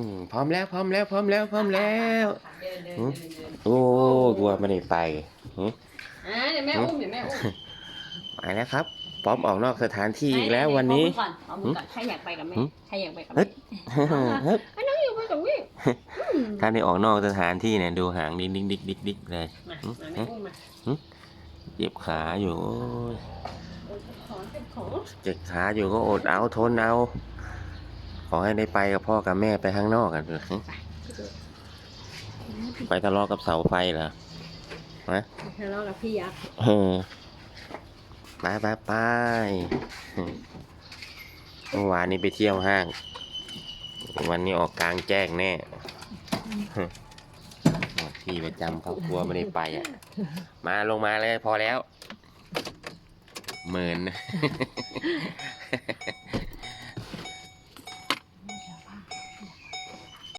อืมพร้อมแล้วพร้อมแล้วพร้อมแล้วพร้อมแล้วเดินเดินหืมเดินเดินโอ้กลัวไม่ได้ไปหึอ่าเดี๋ยวแม่อุ้มเดี๋ยวแม่อุ้มไปแล้วครับพร้อมออกนอกสถานที่อีกแล้ววันนี้ เอามือก่อนเอามือก่อนใครอยากไปกับแม่หืมใครอยากไปกับเฮ้แม่ยไอ้น้องอยู่ไปกับวิ่งถ้าได้ออกนอกสถานที่เนี่ยดูหางดิ๊กดิ๊กดิ๊กดิ๊กดิ๊กเลย มาหืมมาแม่อุ้มมาเจ็บขาอยู่โอ้ยโอ้ยของเก็บของเจ็บขาอยู่ก็อดเอาทนเอา ขอให้ได้ไปกับพ่อกับแม่ไปข้างนอกกันเถอะหึไปทะเลาะกับเสาไฟเหรอทะเลาะกับพี่ยักษ์เออไปไปไปเมื่อวานนี้ไปเที่ยวห้าง วันนี้ออกกลางแจ้งแน่ที่ประจำครอบครัวไม่ได้ไปอะ มาลงมาเลยพอแล้วหมื่น